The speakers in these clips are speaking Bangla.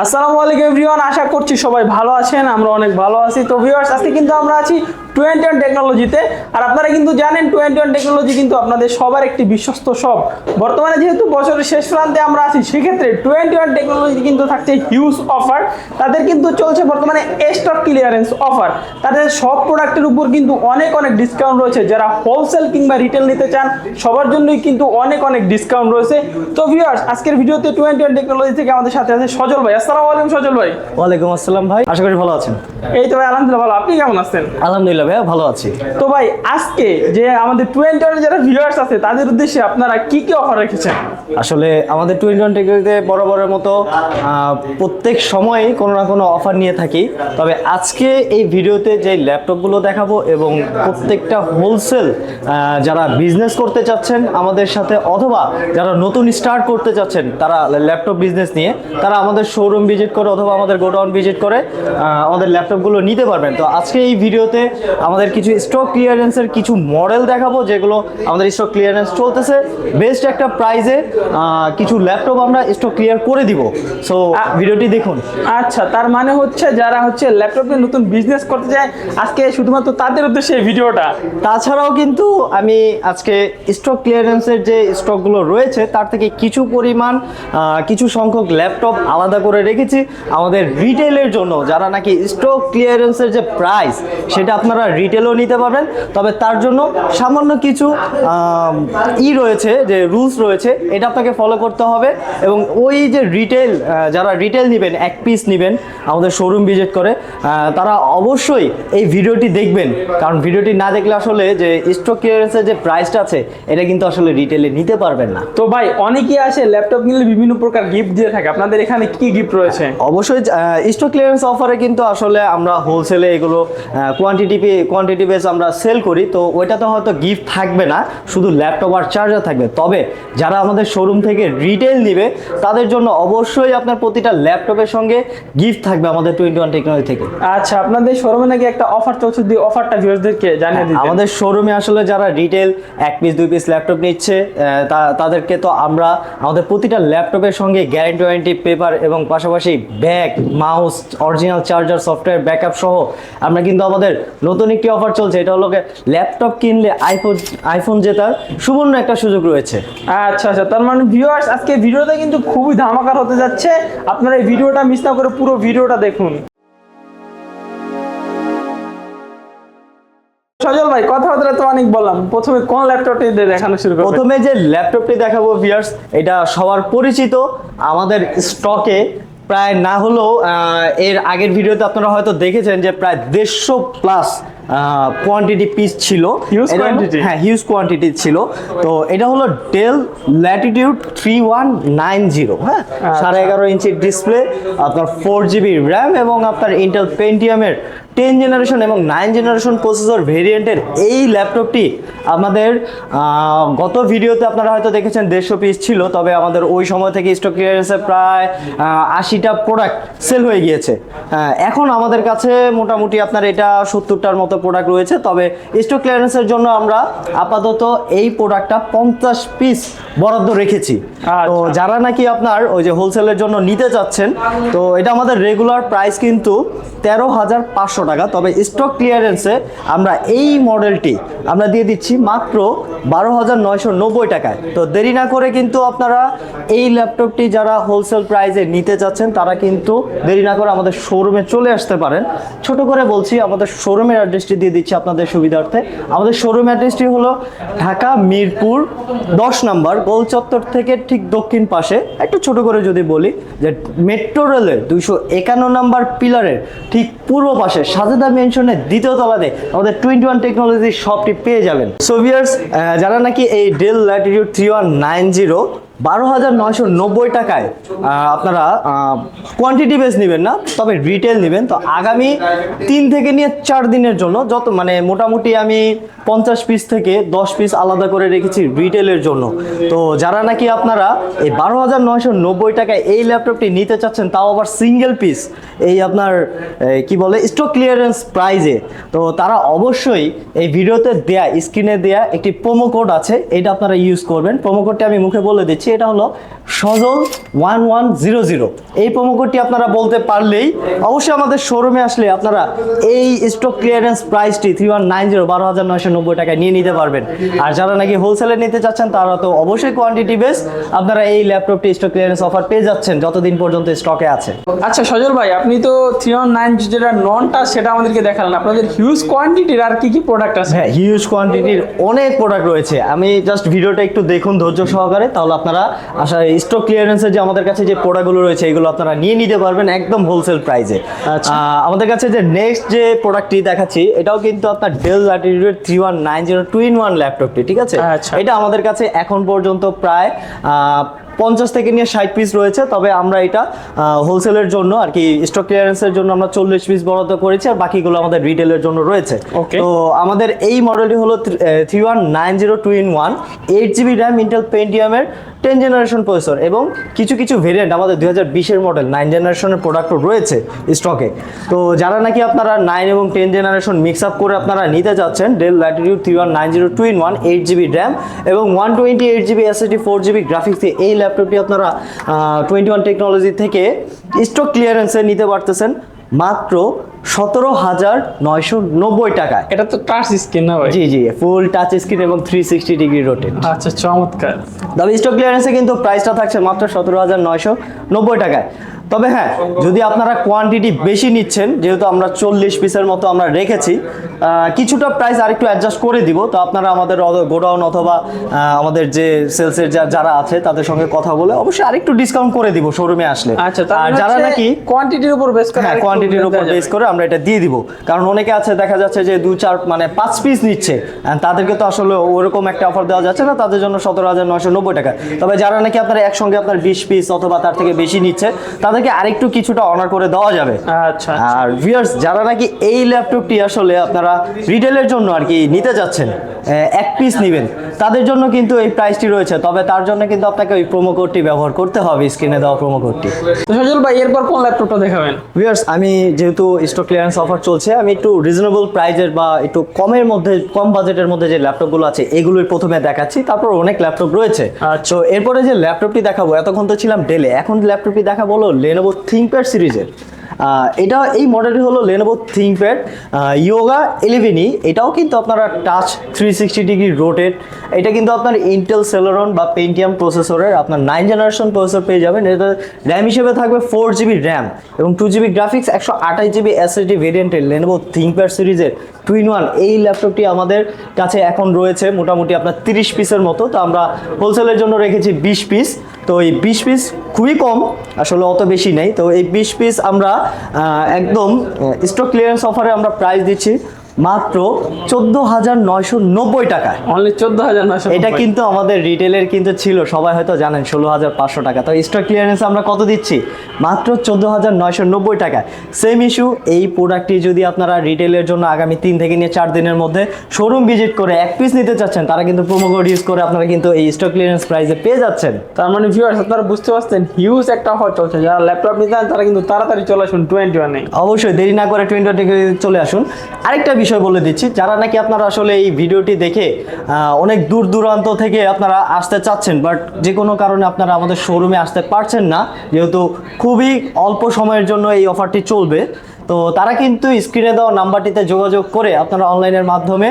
আসসালামু আলাইকুম এভরিওয়ান, আশা করছি সবাই ভালো আছেন, আমরা অনেক ভালো আছি। তো ভিউয়ার্স আজকে কিন্তু আমরা আছি টোয়েন্টি ওয়ান টেকনোলজিতে আর আপনারা কিন্তু জানেন টোয়েন্টি ওয়ান টেকনোলজি কিন্তু আপনাদের সবার একটি বিশ্বস্ত সব। বর্তমানে যেহেতু বছরের শেষ প্রান্তে আমরা আছি, সেক্ষেত্রে টোয়েন্টি ওয়ান টেকনোলজি কিন্তু থাকছে হিউজ অফার তাদের কিন্তু চলছে বর্তমানে স্টক ক্লিয়ারেন্স অফার তাদের সব প্রোডাক্টের উপর কিন্তু অনেক অনেক ডিসকাউন্ট রয়েছে। যারা হোলসেল কিংবা রিটেল নিতে চান, সবার জন্যই কিন্তু অনেক অনেক ডিসকাউন্ট রয়েছে। তো ভিউয়ার্স আজকের ভিডিওতে টোয়েন্টি ওয়ান টেকনোলজি থেকে আমাদের সাথে আছে সজল ভাই। আসসালামু আলাইকুম সজল ভাই। ওয়ালাইকুম আসসালাম ভাই। আশা করি ভালো আছেন। এই তো ভাই আলহামদুলিল্লাহ ভালো। আপনি কেমন আছেন? আলহামদুলিল্লাহ ভাইয়া ভালো আছি। তো ভাই আজকে যে আমাদের টোয়েন্টি ওয়ান যারা ভিউয়ার্স আছে তাদের উদ্দেশ্যে আপনারা কি কি অফার রেখেছেন? আসলে আমাদের টোয়েন্টি ওয়ান টেকনোলজিতে বরাবরের মতো প্রত্যেক সময়ই কোনো না কোনো অফার নিয়ে থাকি। তবে আজকে এই ভিডিওতে যে ল্যাপটপগুলো দেখাবো এবং প্রত্যেকটা হোলসেল যারা বিজনেস করতে চাচ্ছেন আমাদের সাথে অথবা যারা নতুন স্টার্ট করতে চাচ্ছেন তারা ল্যাপটপ বিজনেস নিয়ে তারা আমাদের শোরুম ভিজিট করে অথবা আমাদের গোডাউন ভিজিট করে আমাদের ল্যাপটপগুলো নিতে পারবেন। তো আজকে এই ভিডিওতে আমাদের কিছু স্টক ক্লিয়ারেন্সের কিছু মডেল দেখাবো যেগুলো আমাদের স্টক ক্লিয়ারেন্স চলতেছে। বেস্ট একটা প্রাইজে কিছু ল্যাপটপ আমরা স্টক ক্লিয়ার করে দিব। সো ভিডিওটি দেখুন। আচ্ছা তার মানে হচ্ছে যারা হচ্ছে ল্যাপটপ নিয়ে নতুন বিজনেস করতে চায় আজকে শুধুমাত্র তাদের উদ্দেশ্যে এই ভিডিওটা। তাছাড়াও কিন্তু আমি আজকে স্টক ক্লিয়ারেন্সের যে স্টকগুলো রয়েছে তার থেকে কিছু পরিমাণ কিছু সংখ্যক ল্যাপটপ আলাদা করে রেখেছি আমাদের রিটেলের জন্য, যারা নাকি স্টক ক্লিয়ারেন্সের যে প্রাইস সেটা আপনারা রিটেলও নিতে পারবেন। তবে তার জন্য সামান্য কিছু ই রয়েছে, যে রুলস রয়েছে, এটা আপনাকে ফলো করতে হবে। এবং ওই যে রিটেল যারা রিটেল নেবেন, এক পিস নেবেন, আমাদের শোরুম ভিজিট করে তারা অবশ্যই এই ভিডিওটি দেখবেন। কারণ ভিডিওটি না দেখলে আসলে যে স্টক ক্লিয়ারেন্সের যে প্রাইসটা আছে, এটা কিন্তু আসলে রিটেলে নিতে পারবেন না। তো ভাই, অনেকেই আসে ল্যাপটপ নিলে বিভিন্ন প্রকার গিফট দিয়ে থাকে। আপনাদের এখানে কি গিফট রয়েছে? অবশ্যই স্টক ক্লিয়ারেন্স অফারে কিন্তু আসলে আমরা হোলসেলে এগুলো কোয়ান্টিটি কোয়ান্টিটি বেস আমরা সেল করি। তো ওইটাতে হয়তো গিফট থাকবে না শুধু ল্যাপটপ আর চার্জার থাকবে। তবে যারা আমাদের শোরুম থেকে রিটেল নিবে তাদের জন্য অবশ্যই আপনার প্রতিটা ল্যাপটপের সঙ্গে গিফট থাকবে আমাদের টোয়েন্টি ওয়ান টেকনোলজি থেকে। আচ্ছা আপনাদের শোরুমে নাকি একটা অফার চলছে? দিয়ে অফারটা ভিউয়ারদেরকে জানিয়ে দিতে আমাদের শোরুমে আসলে যারা রিটেল এক পিস দুই পিস ল্যাপটপ নিচ্ছে তাদেরকে তো আমরা আমাদের প্রতিটা ল্যাপটপের সঙ্গে গ্যারেন্টি ওয়ারেন্টি পেপার এবং পাশাপাশি bag mouse original charger software backup সহ আমরা কিন্তু আমাদের নতুন একটি অফার চলছে। এটা হলো ল্যাপটপ কিনলে আইফোন আইফোন জেতার সুবর্ণ একটা সুযোগ রয়েছে। আচ্ছা আচ্ছা তার মানে ভিউয়ার্স আজকে ভিডিওটা কিন্তু খুবই ধামাকার হতে যাচ্ছে। আপনারা এই ভিডিওটা মিস না করে পুরো ভিডিওটা দেখুন। সজল ভাই কথাবার্তা তো অনেক বললাম। প্রথমে কোন ল্যাপটপটি দেখানো শুরু প্রথমে যে ল্যাপটপটি দেখাবো ভিউয়ার্স এটা সবার পরিচিত। আমাদের স্টকে প্রায় না হলেও এর আগের ভিডিওতে আপনারা হয়তো দেখেছেন যে প্রায় দেড়শো প্লাস কোয়ান্টিটি পিস ছিল। হ্যাঁ হিউজ কোয়ান্টিটি ছিল। তো এটা হলো Dell Latitude three one nine zero হ্যাঁ? সাড়ে এগারো ইঞ্চির ডিসপ্লে আপনার ফোর জিবি র্যাম এবং আপনার ইন্টেল পেন্টিয়ামের টেন জেনারেশন এবং নাইন জেনারেশন প্রসেসর ভেরিয়েন্টের এই ল্যাপটপটি আমাদের গত ভিডিওতে আপনারা হয়তো দেখেছেন দেড়শো পিস ছিল তবে আমাদের ওই সময় থেকে স্টক ক্লিয়ারেন্সে প্রায় আশিটা প্রোডাক্ট সেল হয়ে গিয়েছে। এখন আমাদের কাছে মোটামুটি আপনার এটা সত্তরটার মতো প্রোডাক্ট রয়েছে তবে স্টক ক্লিয়ারেন্সের জন্য আমরা আপাতত এই প্রোডাক্টটা পঞ্চাশ পিস বরাদ্দ রেখেছি। তো আচ্ছা। যারা নাকি আপনার ওই যে হোলসেলের জন্য নিতে চাচ্ছেন তো এটা আমাদের রেগুলার প্রাইস কিন্তু তেরো হাজার পাঁচশো টাকা তবে স্টক ক্লিয়ারেন্সে আমরা এই মডেলটি আমরা দিয়ে দিচ্ছি মাত্র বারো হাজার নয়শো নব্বই টাকায়। তো দেরি না করে কিন্তু আপনারা এই ল্যাপটপটি যারা হোলসেল প্রাইসে নিতে চাচ্ছেন তারা কিন্তু দেরি না করে আমাদের শোরুমে চলে আসতে পারেন। ছোট করে বলছি আমাদের শোরুমের অ্যাড্রেসটি দিয়ে দিচ্ছি আপনাদের সুবিধার্থে। আমাদের শোরুম অ্যাড্রেসটি হলো ঢাকা মিরপুর দশ নম্বর গোল চত্বর থেকে ঠিক দক্ষিণ পাশে। একটু ছোট করে যদি বলি যে মেট্রো রেলের দুইশো একান্ন নাম্বার পিলারের ঠিক পূর্ব পাশে সাজেদা মেনশনের দ্বিতীয় তলাতে আমাদের টোয়েন্টি ওয়ান টেকনোলজি শপটি পেয়ে যাবেন। সোভিয়ার্স যারা নাকি এই Dell Latitude three one nine zero বারো হাজার নয়শো নব্বই টাকায় আপনারা কোয়ান্টিটি বেস নেবেন না, তবে রিটেল নেবেন। তো আগামী তিন থেকে নিয়ে চার দিনের জন্য যত মানে মোটামুটি আমি পঞ্চাশ পিস থেকে দশ পিস আলাদা করে রেখেছি রিটেলের জন্য। তো যারা নাকি আপনারা এই বারো হাজার নয়শো নব্বই টাকায় এই ল্যাপটপটি নিতে চাচ্ছেন, তাও আবার সিঙ্গেল পিস এই আপনার কি বলে স্টক ক্লিয়ারেন্স প্রাইজে তো তারা অবশ্যই এই ভিডিওতে দেয়া স্ক্রিনে দেয়া একটি প্রোমো কোড আছে, এটা আপনারা ইউজ করবেন। প্রোমো কোডটি আমি মুখে বলে দিচ্ছি এটা হলো Sajal one one zero zero. এই কোডটি আপনারা বলতে পারলেই অবশ্যই আমাদের শোরুমে আসলে আপনারা এই স্টক ক্লিয়ারেন্স প্রাইসটি থ্রি ওয়ান নাইন জিরো বারো হাজার নয়শো নব্বই টাকায় নিয়ে নিতে পারবেন। আর যারা নাকি হোলসেলে নিতে চাচ্ছেন তারা তো অবশ্যই কোয়ান্টিটি বেস আপনারা এই ল্যাপটপটি স্টক ক্লিয়ারেন্স অফার পেয়ে যাচ্ছেন যতদিন পর্যন্ত স্টকে আছে। আচ্ছা সজল ভাই আপনি তো থ্রি ওয়ান নাইন যেটা ননটা সেটা আমাদেরকে দেখালেন। আপনাদের হিউজ কোয়ান্টিটির আর কি কি প্রোডাক্ট আছে? হ্যাঁ হিউজ কোয়ান্টিটির অনেক প্রোডাক্ট রয়েছে। আমি জাস্ট ভিডিওটা একটু দেখুন ধৈর্য সহকারে তাহলে আপনারা আশা স্টক ক্লিয়ারেন্সের যে আমাদের কাছে যে প্রোডাক্টগুলো রয়েছে এগুলো আপনারা নিয়ে নিতে পারবেন একদম হোলসেল প্রাইসে আচ্ছা। আমাদের কাছে যে নেক্সট যে প্রোডাক্টটি দেখাচ্ছি এটাও কিন্তু আপনার Dell Latitude three one nine zero two in one ল্যাপটপটি ঠিক আছে আচ্ছা। এটা আমাদের কাছে এখন পর্যন্ত প্রায় পঞ্চাশ থেকে নিয়ে ষাট পিস রয়েছে তবে আমরা এটা হোলসেলের জন্য আর কি স্টক ক্লিয়ারেন্সের জন্য আমরা চল্লিশ পিস বরাদ্দ করেছি আর বাকিগুলো আমাদের রিটেলের জন্য রয়েছে. তো আমাদের এই মডেলটি হলো three one nine zero two in one eight GB RAM Intel পেন্টিয়ামের ten generation processor এবং কিছু কিছু ভেরিয়েন্ট আমাদের দুই হাজার বিশের মডেল নাইন জেনারেশনের প্রোডাক্টও রয়েছে স্টকে তো যারা নাকি আপনারা নাইন এবং টেন জেনারেশন মিক্স আপ করে আপনারা নিতে যাচ্ছেন Dell Latitude three one nine zero two in one eight GB RAM এবং one twenty eight GB S SSD four GB graphics দিয়ে এই ল্যাপটপটি আপনারা টোয়েন্টি ওয়ান টেকনোলজি থেকে স্টক ক্লিয়ারেন্সে নিতে পারতেছেন মাত্র সতেরো হাজার নয়শো নব্বই টাকা এটা তো টাচ স্ক্রিন না ভাই? জি জি ফুল টাচ স্ক্রিন এবং থ্রি সিক্সটি ডিগ্রি রোটেট আচ্ছা চমৎকার। তবে স্টক ক্লিয়ারেন্সে কিন্তু প্রাইসটা থাকছে মাত্র সতেরো হাজার নয়শো নব্বই টাকায়। তবে হ্যাঁ যদি আপনারা কোয়ান্টিটি বেশি নিচ্ছেন যেহেতু আমরা চল্লিশ পিসের মতো আমরা রেখেছি কিছুটা প্রাইস আরেকটু অ্যাডজাস্ট করে দিব। তো আপনারা আমাদের গোডাউন অথবা আমাদের যে সেলসের যা যারা আছে তাদের সঙ্গে কথা বলে অবশ্যই আরেকটু ডিসকাউন্ট করে দিব শোরুমে আসলে। আচ্ছা আর যারা নাকি কোয়ান্টিটির উপর বেস করে হ্যাঁ কোয়ান্টিটির উপর বেস করে আমরা এটা দিয়ে দিব। কারণ অনেকে আছে দেখা যাচ্ছে যে দু চার মানে পাঁচ পিস নিচ্ছে তাদেরকে তো আসলে ওরকম একটা অফার দেওয়া যাচ্ছে না তাদের জন্য সতেরো হাজার নয়শো নব্বই টাকা। তবে যারা নাকি আপনারা একসঙ্গে আপনার বিশ পিস অথবা তার থেকে বেশি নিচ্ছে তাদেরকে আরেকটু কিছুটা অনার করে দেওয়া যাবে। আচ্ছা আর ভিউয়ার্স যারা নাকি এই ল্যাপটপটি আসলে আপনারা রিটেলের জন্য আর কি নিতে যাচ্ছেন এক পিস নেবেন তাদের জন্য কিন্তু এই প্রাইসটি রয়েছে। তবে তার জন্য কিন্তু আপনাকে ওই প্রোমো কোডটি ব্যবহার করতে হবে স্ক্রিনে দেওয়া প্রোমো কোডটি তো সজল ভাই এরপর কোন ল্যাপটপটা দেখাবেন? ভিউয়ার্স আমি যেহেতু স্টক ক্লিয়ারেন্স অফার চলছে আমি একটু রিজনেবল প্রাইজের বা একটু কমের মধ্যে কম বাজেটের মধ্যে যে ল্যাপটপগুলো আছে এগুলোই প্রথমে দেখাচ্ছি। তারপর অনেক ল্যাপটপ রয়েছে। আচ্ছা। তো এরপরে যে ল্যাপটপটি দেখাবো এতক্ষণ তো ছিলাম ডেলে এখন ল্যাপটপটি দেখাবো লেনোভো থিঙ্কপ্যাড সিরিজের। এটা এই মডেলটি হলো লেনোভো থিঙ্কপ্যাড ইয়োগা ইলেভেনই এটাও কিন্তু আপনারা touch three sixty degree rotate এটা কিন্তু আপনার ইন্টেল সেলোরন বা পেন্টিয়াম প্রসেসরের আপনার নাইন জেনারেশন প্রসেসর পেয়ে যাবেন। এটা র্যাম হিসেবে থাকবে ফোর জিবি র্যাম এবং টু জিবি গ্রাফিক্স একশো আঠাশ জিবি এসএসডি ভেরিয়েন্টের লেনোভো থিঙ্কপ্যাড সিরিজের টু ইন ওয়ান এই ল্যাপটপটি আমাদের কাছে এখন রয়েছে মোটামুটি আপনার তিরিশ পিসের মতো। তো আমরা হোলসেলের জন্য রেখেছি বিশ পিস তো এই বিশ পিস খুবই কম, আসলে অত বেশি নেই। তো এই বিশ পিস আমরা একদম স্টক ক্লিয়ারেন্স অফারে আমরা প্রাইস দিচ্ছি। মাত্র চোদ্দ হাজার নয়শো নব্বই টাকায়। অনলি চোদ্দ হাজার নয়শো এটা কিন্তু আমাদের রিটেলের কিন্তু ছিল সবাই হয়তো জানেন ষোলো হাজার পাঁচশো টাকা। তো স্টক ক্লিয়ারেন্স আমরা কত দিচ্ছি? মাত্র চোদ্দ হাজার নয়শো নব্বই টাকায়। সেম ইস্যু এই প্রোডাক্টটি যদি আপনারা রিটেলের জন্য আগামী তিন থেকে নিয়ে চার দিনের মধ্যে শোরুম ভিজিট করে এক পিস নিতে চাচ্ছেন তারা কিন্তু প্রোমো কোড ইউজ করে আপনারা কিন্তু এই স্টক ক্লিয়ারেন্স প্রাইসে পেয়ে যাচ্ছেন। তার মানে ভিউয়ার্স আপনারা বুঝতে পারছেন হিউজ একটা অফার চলছে। যারা ল্যাপটপ নিতে চান তারা কিন্তু তাড়াতাড়ি চলে আসুন টোয়েন্টি ওয়ানে অবশ্যই দেরি না করে টোয়েন্টি টোয়েন্টি চলে আসুন। আরেকটা বিষয় বলে দিচ্ছি। যারা নাকি আপনারা আসলে এই ভিডিওটি দেখে অনেক দূর দূরান্ত থেকে আপনারা আসতে চাচ্ছেন বাট যে কোনো কারণে আপনারা আমাদের শোরুমে আসতে পারছেন না, যেহেতু খুবই অল্প সময়ের জন্য এই অফারটি চলবে তো তারা কিন্তু স্ক্রিনে দেওয়া নাম্বারটিতে যোগাযোগ করে আপনারা অনলাইনের মাধ্যমে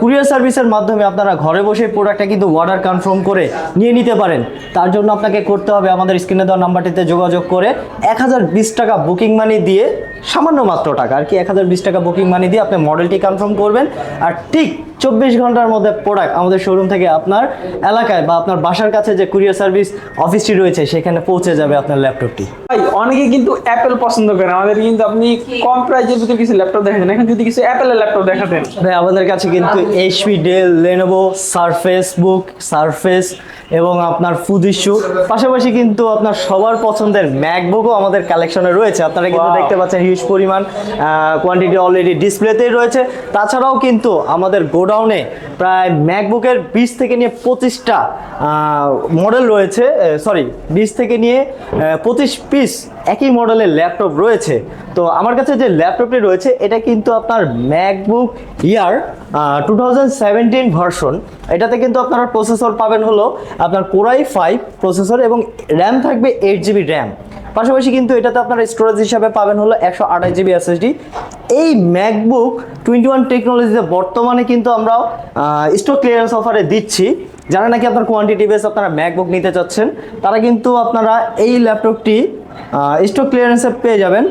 কুরিয়ার সার্ভিসের মাধ্যমে আপনারা ঘরে বসে প্রোডাক্টটা কিন্তু অর্ডার কনফার্ম করে নিয়ে নিতে পারেন। তার জন্য আপনাকে করতে হবে আমাদের স্ক্রিনে দেওয়া নাম্বারটিতে যোগাযোগ করে এক হাজার বিশ টাকা বুকিং মানি দিয়ে সামান্য মাত্র টাকা, আর কি এক হাজার বিশ টাকা বুকিং মানি দিয়ে আপনি মডেলটি কনফার্ম করবেন। আর ঠিক চব্বিশ ঘণ্টার মধ্যে প্রোডাক্ট আমাদের শোরুম থেকে আপনার এলাকায় বা আপনার বাসার কাছে যে কুরিয়ার সার্ভিস অফিসটি রয়েছে, সেখানে পৌঁছে যাবে আপনার ল্যাপটপটি অনেকে কিন্তু অ্যাপেল পছন্দ করে আমাদের কিন্তু আপনি কম প্রাইজের ভিতরে কিছু ল্যাপটপ দেখাতেন এখন যদি কিছু অ্যাপেলের ল্যাপটপ দেখাতেন। ভাই আমাদের কাছে কিন্তু HP Dell Lenovo Surface Book Surface এবং আপনার ফুদিশু পাশাপাশি কিন্তু আপনার সবার পছন্দের ম্যাকবুকও আমাদের কালেকশনে রয়েছে। আপনারা কিন্তু দেখতে পাচ্ছেন হিউজ পরিমাণ কোয়ান্টিটি অলরেডি ডিসপ্লেতেই রয়েছে। তাছাড়াও কিন্তু আমাদের গোডাউনে প্রায় ম্যাকবুকের বিশ থেকে নিয়ে পঁচিশটা মডেল রয়েছে সরি বিশ থেকে নিয়ে পঁচিশ পিস একই মডেলের ল্যাপটপ রয়েছে। তো আমার কাছে যে ল্যাপটপটি রয়েছে, এটা কিন্তু আপনার ম্যাকবুক ইয়ার টু ভার্সন এটাতে কিন্তু আপনারা প্রসেসর পাবেন হলো আপনার কোরাই ফাইভ প্রসেসর এবং র্যাম থাকবে এইট জিবি র্যাম পাশাপাশি কিন্তু এটাতে আপনার স্টোরেজ হিসাবে পাবেন হলো একশো আঠাশ জিবি এসএসডি এই ম্যাকবুক টোয়েন্টি ওয়ান টেকনোলজিতে বর্তমানে কিন্তু আমরা স্টক ক্লিয়ারেন্স অফারে দিচ্ছি। যারা নাকি আপনার কোয়ান্টিটি বেস আপনারা ম্যাকবুক নিতে চাচ্ছেন? তারা কিন্তু আপনারা এই ল্যাপটপটি স্টক ক্লিয়ারেন্সে পেয়ে যাবেন।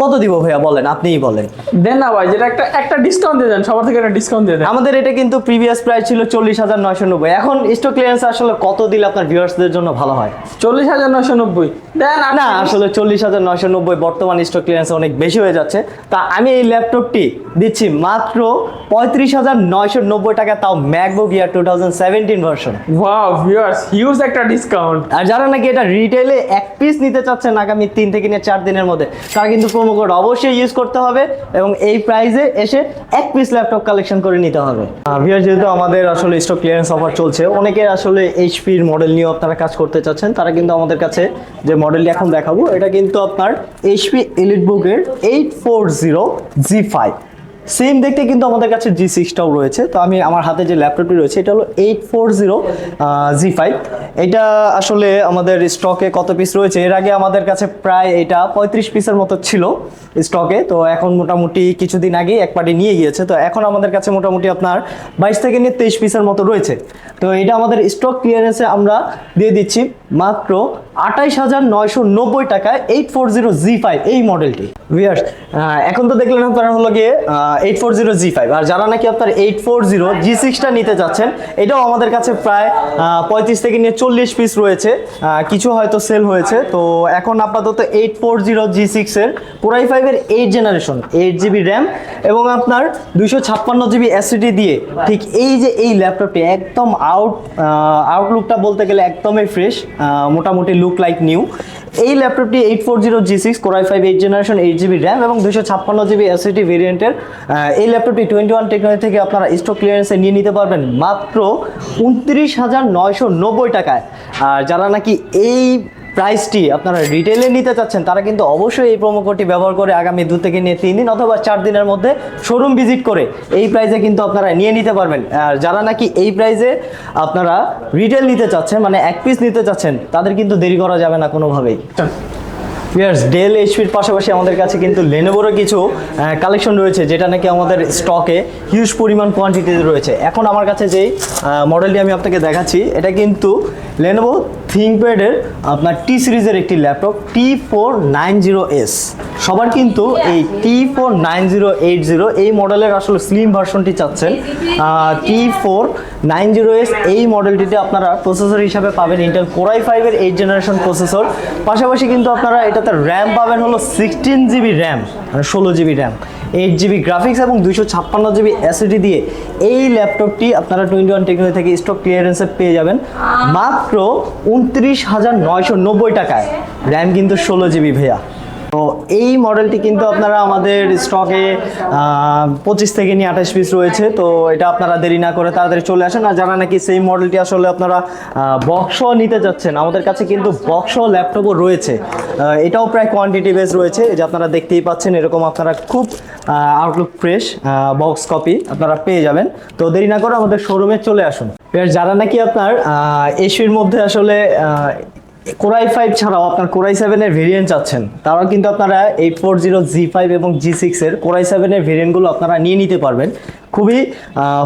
কত দিব ভাইয়া? বলেন আপনিই বলেন। দেন না ভাই যেটা একটা একটা ডিসকাউন্ট দিয়ে দেন সবার থেকে একটা ডিসকাউন্ট দিয়ে দেন। আমাদের এটা কিন্তু প্রিভিয়াস প্রাইস ছিল চল্লিশ হাজার নয়শো নব্বই। এখন স্টক ক্লিয়ারেন্স আসলে কত দিলে আপনার ভিউয়ার্সদের জন্য ভালো হয়? চল্লিশ হাজার নশো নব্বই। দেন না আসলে চল্লিশ হাজার নয়শো নব্বই বর্তমান স্টক ক্লিয়ারেন্স অনেক বেশি হয়ে যাচ্ছে। তা আমি এই ল্যাপটপটি দিচ্ছি মাত্র পঁয়ত্রিশ হাজার নয়শো নব্বই টাকা তাও MacBook year two thousand seventeen version wow viewers huge একটা ডিসকাউন্ট আর যারা নাকি এটা রিটেলে এক পিস নিতে চাচ্ছেন আগামী তিন থেকে নিয়ে চার দিনের মধ্যে তারা কিন্তু প্রোমো কোড অবশ্যই ইউজ করতে হবে এবং এই প্রাইসে এসে এক পিস ল্যাপটপ কালেকশন করে নিতে হবে। ভিয়ার যেহেতু আমাদের আসলে স্টক ক্লিয়ারেন্স অফার চলছে অনেকে আসলে এইচপির মডেল নিয়ে আপনারা কাজ করতে চাচ্ছেন, তারা কিন্তু আমাদের কাছে যে মডেলটি এখন দেখাবো, এটা কিন্তু আপনার এইচপি এলিট বুকের eight four zero G five same দেখতে কিন্তু আমাদের কাছে জি সিক্সটাও রয়েছে। তো আমি আমার হাতে যে ল্যাপটপটি রয়েছে, এটা হলো eight four zero G five এটা আসলে আমাদের স্টকে কত পিস রয়েছে? এর আগে আমাদের কাছে প্রায় এটা পঁয়ত্রিশ পিসের মতো ছিল স্টকে তো এখন মোটামুটি কিছুদিন আগে এক পার্টি নিয়ে গিয়েছে। তো এখন আমাদের কাছে মোটামুটি আপনার বাইশ থেকে নিয়ে তেইশ পিসের মতো রয়েছে। তো এটা আমাদের স্টক ক্লিয়ারেন্সে আমরা দিয়ে দিচ্ছি। মাত্র আঠাইশ হাজার নয়শো নব্বই টাকায় eight four zero G five এই মডেলটি। ভিয়ার্স এখন তো দেখলেন আপনারা হলো গিয়ে eight four zero G five. আর যারা নাকি আপনার এইট ফোর জিরো জি সিক্সটা নিতে চাচ্ছেন এটাও আমাদের কাছে প্রায় পঁয়ত্রিশ থেকে নিয়ে চল্লিশ পিস রয়েছে। কিছু হয়তো সেল হয়েছে। তো এখন আপাতত এইট ফোর জিরো জি সিক্সের পুরাই ফাইভের eight generation eight GB RAM এবং আপনার দুইশো ছাপ্পান্ন জিবি এসিডি দিয়ে ঠিক এই যে এই ল্যাপটপটি একদম আউট আউটলুকটা বলতে গেলে একদমই ফ্রেশ মোটামুটি লুক লাইক নিউ এই ল্যাপটপটি eight four zero G six core i five eight generation eight GB RAM এবং দুশো ছাপ্পান্ন জিবি এসিটি ভেরিয়েন্টের এই ল্যাপটপটি টোয়েন্টি ওয়ান টেকনোলজি থেকে আপনারা স্টক ক্লিয়ারেন্সে নিয়ে নিতে পারবেন মাত্র উনত্রিশ হাজার নয়শো নব্বই টাকায়। আর যারা নাকি এই প্রাইসটি আপনারা রিটেলে নিতে চাচ্ছেন, তারা কিন্তু অবশ্যই এই প্রোমো কোডটি ব্যবহার করে আগামী দু থেকে নিয়ে তিন দিন অথবা চার দিনের মধ্যে শোরুম ভিজিট করে এই প্রাইসে কিন্তু আপনারা নিয়ে নিতে পারবেন। আর যারা নাকি এই প্রাইসে আপনারা রিটেল নিতে চাচ্ছেন মানে এক পিস নিতে চাচ্ছেন, তাদের কিন্তু দেরি করা যাবে না কোনোভাবেই। ইয়ার্স ডেল এইচপির পাশাপাশি আমাদের কাছে কিন্তু লেনোভোরও কিছু কালেকশন রয়েছে, যেটা নাকি আমাদের স্টকে হিউজ পরিমাণ কোয়ান্টিটিতে রয়েছে। এখন আমার কাছে যেই মডেলটি আমি আপনাকে দেখাচ্ছি, এটা কিন্তু লেনোভো থিঙ্কপ্যাডের আপনার টি সিরিজের একটি laptop T four nine zero S সবার কিন্তু এই T four nine zero eight zero এই মডেলের আসলে স্লিম ভার্সনটি চাচ্ছেন। T four nine zero S এই মডেলটিতে আপনারা প্রসেসর হিসাবে পাবেন ইন্টেল কোরাই ফাইভের এইট জেনারেশন প্রসেসর পাশাপাশি কিন্তু আপনারা এটাতে র্যাম পাবেন হলো সিক্সটিন জিবি র্যাম মানে ষোলো GB RAM eight GB graphics এবং দুইশো ছাপ্পান্ন জিবি অ্যাসিডি দিয়ে এই ল্যাপটপটি আপনারা টোয়েন্টি ওয়ান টেকনোলজি থেকে স্টক ক্লিয়ারেন্সে পেয়ে যাবেন। মাত্র উনত্রিশ হাজার নয়শো নব্বই টাকায়। র্যাম কিন্তু ষোলো জিবি ভাইয়া। তো এই মডেলটি কিন্তু আপনারা আমাদের স্টকে পঁচিশ থেকে নিয়ে আঠাশ পিস রয়েছে। তো এটা আপনারা দেরি না করে তাড়াতাড়ি চলে আসেন। আর যারা নাকি সেই মডেলটি আসলে আপনারা বক্স নিতে যাচ্ছেন আমাদের কাছে কিন্তু বক্স ল্যাপটপও রয়েছে। এটাও প্রায় কোয়ান্টিটি বেস রয়েছে। যে আপনারা দেখতেই পাচ্ছেন, এরকম আপনারা খুব আউটলুক ফ্রেশ বক্স কপি আপনারা পেয়ে যাবেন। তো দেরি না করে আমাদের শোরুমে চলে আসুন। এবার যারা নাকি আপনার এসির মধ্যে আসলে কোরাই ফাইভ ছাড়াও আপনার কোরাই সেভেনের ভেরিয়েন্ট চাচ্ছেন। তারাও কিন্তু আপনারা eight four zero G five এবং জি সিক্সের কোরাই সেভেনের ভেরিয়েন্টগুলো আপনারা নিয়ে নিতে পারবেন। খুবই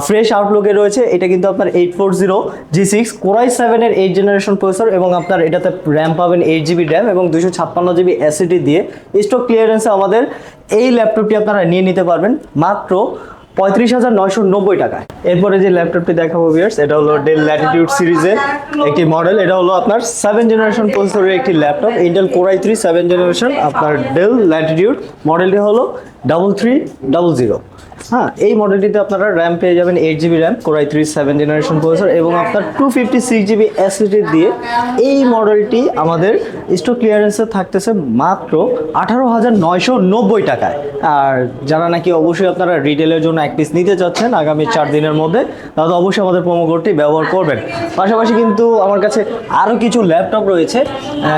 ফ্রেশ আউটলুকে রয়েছে। এটা কিন্তু আপনার eight four zero G six core i সেভেনের এইট জেনারেশন প্রসেসর এবং আপনার এটাতে র্যাম পাবেন এইট জিবি র্যাম এবং দুশো ছাপ্পান্ন জিবি অ্যাসিডি দিয়ে। স্টক ক্লিয়ারেন্সে আমাদের এই ল্যাপটপটি আপনারা নিয়ে নিতে পারবেন। মাত্র পঁয়ত্রিশ হাজার নয়শো নব্বই টাকায়। এরপরে যে ল্যাপটপটি দেখাবো ভিয়ার্স এটা হলো ডেল ল্যাটিটিউড সিরিজের একটি মডেল এটা হলো আপনার সেভেন জেনারেশন প্রসেসরের একটি laptop Intel core i three seven generation আপনার ডেল ল্যাটিটিউড মডেলটি হলো ডাবল থ্রি ডাবল জিরো হ্যাঁ এই মডেলটিতে আপনারা র্যাম পেয়ে যাবেন eight GB RAM core i three seven generation processor এবং আপনার two fifty six GB SSD দিয়ে এই মডেলটি আমাদের স্টক ক্লিয়ারেন্সে থাকতেছে মাত্র আঠারো হাজার নয়শো নব্বই টাকায়। আর যারা নাকি অবশ্যই আপনারা রিটেলের জন্য এক পিস নিতে চাচ্ছেন আগামী চার দিনের মধ্যে তাহলে অবশ্যই আমাদের প্রোমো কোডটি ব্যবহার করবেন। পাশাপাশি কিন্তু আমার কাছে আরও কিছু ল্যাপটপ রয়েছে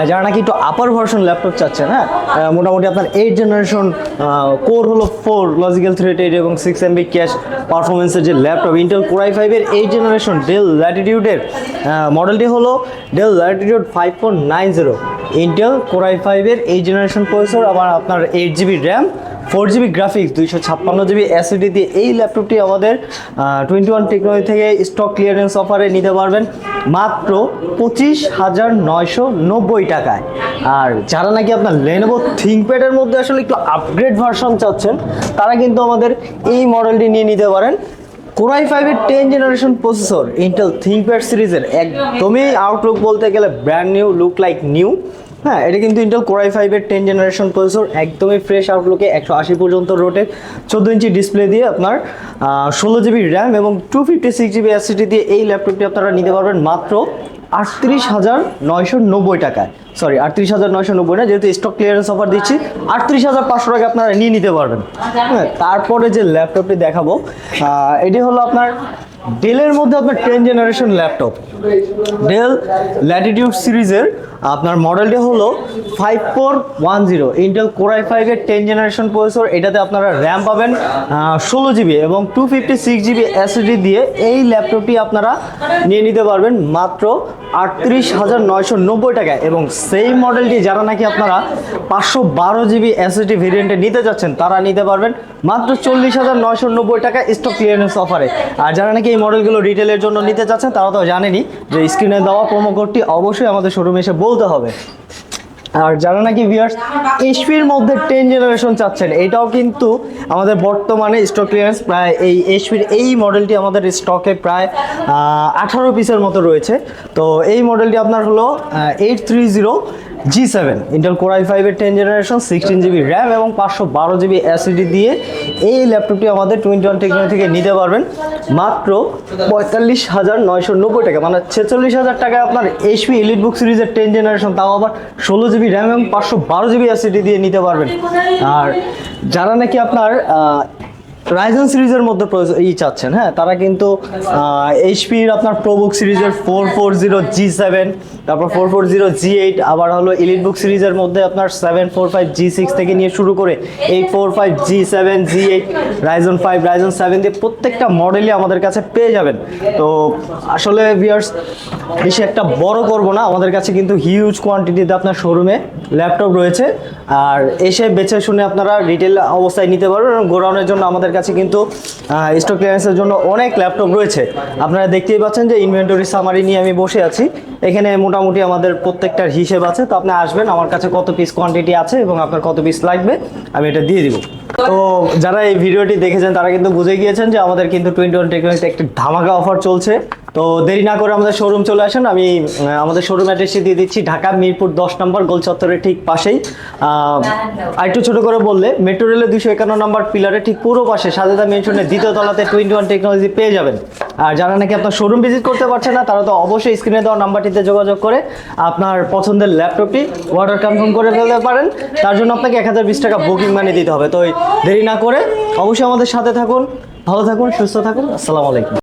যারা নাকি একটু আপার ভার্সন ল্যাপটপ চাচ্ছেন হ্যাঁ মোটামুটি আপনার এইট জেনারেশন কোর হলো ফোর লজিক্যাল থ্রেড এইট এবং সিক্স এমবি ক্যাশ পারফরমেন্সের যে ল্যাপটপ ইন্টেল কোরাই ফাইভের এই জেনারেশন ডেল ল্যাটিটিউডের মডেলটি হলো Dell latitude five four nine zero Intel core i ফাইভের এই জেনারেশন প্রসেসর আবার আপনার eight GB RAM four GB graphics দুইশো ছাপ্পান্ন জিবি এসিডি দিয়ে এই ল্যাপটপটি আমাদের টোয়েন্টি ওয়ান টেকনোলজি থেকে স্টক ক্লিয়ারেন্স অফারে নিতে পারবেন। মাত্র পঁচিশ হাজার নয়শো নব্বই টাকায়। আর যারা নাকি আপনার লেনোভো থিঙ্কপ্যাডের মধ্যে আসলে একটু আপগ্রেড ভার্সন চাচ্ছেন, তারা কিন্তু আমাদের এই মডেলটি নিয়ে নিতে পারেন। কোরাই ফাইভের ten generation processor Intel ThinkPad সিরিজের একদমই আউটলুক বলতে গেলে brand new look like new হ্যাঁ এটা কিন্তু ইন্টেল কোরাই ফাইভের টেন জেনারেশন প্রসেসর একদমই ফ্রেশ আউটলুকে একশো আশি পর্যন্ত রোটে চোদ্দ ইঞ্চি ডিসপ্লে দিয়ে আপনার ষোলো জিবি র্যাম এবং two fifty six GB SSD দিয়ে এই ল্যাপটপটি আপনারা নিতে পারবেন মাত্র আটত্রিশ হাজার নয়শো নব্বই টাকায়। সরি আটত্রিশ হাজার নয়শো নব্বই না, যেহেতু স্টক ক্লিয়ারেন্স অফার দিচ্ছি, আটত্রিশ হাজার পাঁচশো টাকা আপনারা নিয়ে নিতে পারবেন। হ্যাঁ তারপরে যে ল্যাপটপটি দেখাবো এটি হলো আপনার ডেলের মধ্যে আপনার ten generation laptop Dell latitude সিরিজের, আপনার মডেলটি হলো five four one zero Intel core i ফাইভের টেন জেনারেশন প্রসেসর এটাতে আপনারা র্যাম পাবেন ষোলো জিবি এবং two fifty six GB SSD দিয়ে এই ল্যাপটপটি আপনারা নিয়ে নিতে পারবেন মাত্র আটত্রিশ হাজার নয়শো নব্বই টাকায়। এবং সেই মডেলটি যারা নাকি আপনারা পাঁচশো বারো জিবি এসএসডি ভেরিয়েন্টে নিতে যাচ্ছেন তারা নিতে পারবেন মাত্র চল্লিশ হাজার নয়শো নব্বই টাকা স্টক ক্লিয়ারেন্স অফারে আর যারা নাকি এই মডেলগুলো রিটেলের জন্য নিতে চাচ্ছেন, তারা তো জানেনই যে স্ক্রিনে দেওয়া প্রোমো কোডটি অবশ্যই আমাদের শোরুমে এসে বলতে হবে। আর যারা নাকি ভিউয়ার্স এইচপির মধ্যে টেন জেনারেশন চাচ্ছেন, এটাও কিন্তু আমাদের বর্তমানে স্টক ক্লিয়ারেন্স প্রায় এই এইচপির এই মডেলটি আমাদের স্টকে প্রায় আঠারো পিসের মতো রয়েছে। তো এই মডেলটি আপনার হলো eight three zero G seven Intel core i ফাইভের ten generation sixteen GB RAM এবং পাঁচশো বারো জিবি এসিডি দিয়ে এই ল্যাপটপটি আমাদের টোয়েন্টি ওয়ান টেকনোলজি থেকে নিতে পারবেন। মাত্র পঁয়তাল্লিশ হাজার নয়শো নব্বই টাকা মানে ছেচল্লিশ হাজার টাকায় আপনার এইচপি ইলিট বুক সিরিজের টেন জেনারেশন তাও আবার ষোলো জিবি র্যাম এবং পাঁচশো বারো জিবি এসিডি দিয়ে নিতে পারবেন। আর যারা নাকি আপনার রাইজন সিরিজের মধ্যে ই চাচ্ছেন হ্যাঁ তারা কিন্তু এইচপির আপনার প্রোবুক সিরিজের four four zero G seven তারপর four four zero G eight আবার হলো ইলিট বুক সিরিজের মধ্যে আপনার seven four five G six থেকে নিয়ে শুরু করে eight four five G seven G eight Ryzen five Ryzen seven দিয়ে প্রত্যেকটা মডেলই আমাদের কাছে পেয়ে যাবেন। তো আসলে ভিয়ার্স বেশি একটা বড় করব না, আমাদের কাছে কিন্তু হিউজ কোয়ান্টিটিতে আপনার শোরুমে ল্যাপটপ রয়েছে। আর এসে বেছে শুনে আপনারা রিটেল অবস্থায় নিতে পারবেন এবং গোডাউনের জন্য আমাদের কাছে কিন্তু স্টক ক্লিয়ারেন্সের জন্য অনেক ল্যাপটপ রয়েছে। আপনারা দেখতেই পাচ্ছেন যে ইনভেন্টরি সামারি নিয়ে আমি বসে আছি। এখানে মোটামুটি আমাদের প্রত্যেকটার হিসেব আছে। তো আপনি আসবেন, আমার কাছে কত পিস কোয়ান্টিটি আছে এবং আপনার কত পিস লাগবে, আমি এটা দিয়ে দিব। তো যারা এই ভিডিওটি দেখেছেন, তারা কিন্তু বুঝে গিয়েছেন যে আমাদের কিন্তু টোয়েন্টি ওয়ান টেকনোলজিতে একটি ধামাকা অফার চলছে। তো দেরি না করে আমাদের শোরুম চলে আসেন। আমি আমাদের শোরুম অ্যাড্রেসটি দিয়ে দিচ্ছি, ঢাকা মিরপুর দশ নম্বর গোল চত্বরের ঠিক পাশেই। আর একটু ছোট করে বললে মেট্রো রেলের দুশো একান্ন নম্বর পিলারের ঠিক পুরো পাশে সাজেদা মেনশনের দ্বিতীয় তলাতে টোয়েন্টি ওয়ান টেকনোলজি পেয়ে যাবেন। আর যারা নাকি আপনার শোরুম ভিজিট করতে পারছে না, তারা তো অবশ্যই স্ক্রিনে দেওয়া নাম্বারটিতে যোগাযোগ করে আপনার পছন্দের ল্যাপটপটি অর্ডার কনফার্ম করে ফেলতে পারেন। তার জন্য আপনাকে এক হাজার বিশ টাকা বুকিং মানি দিতে হবে। তো দেরি না করে অবশ্যই আমাদের সাথে থাকুন, ভালো থাকুন, সুস্থ থাকুন। আসসালামু আলাইকুম।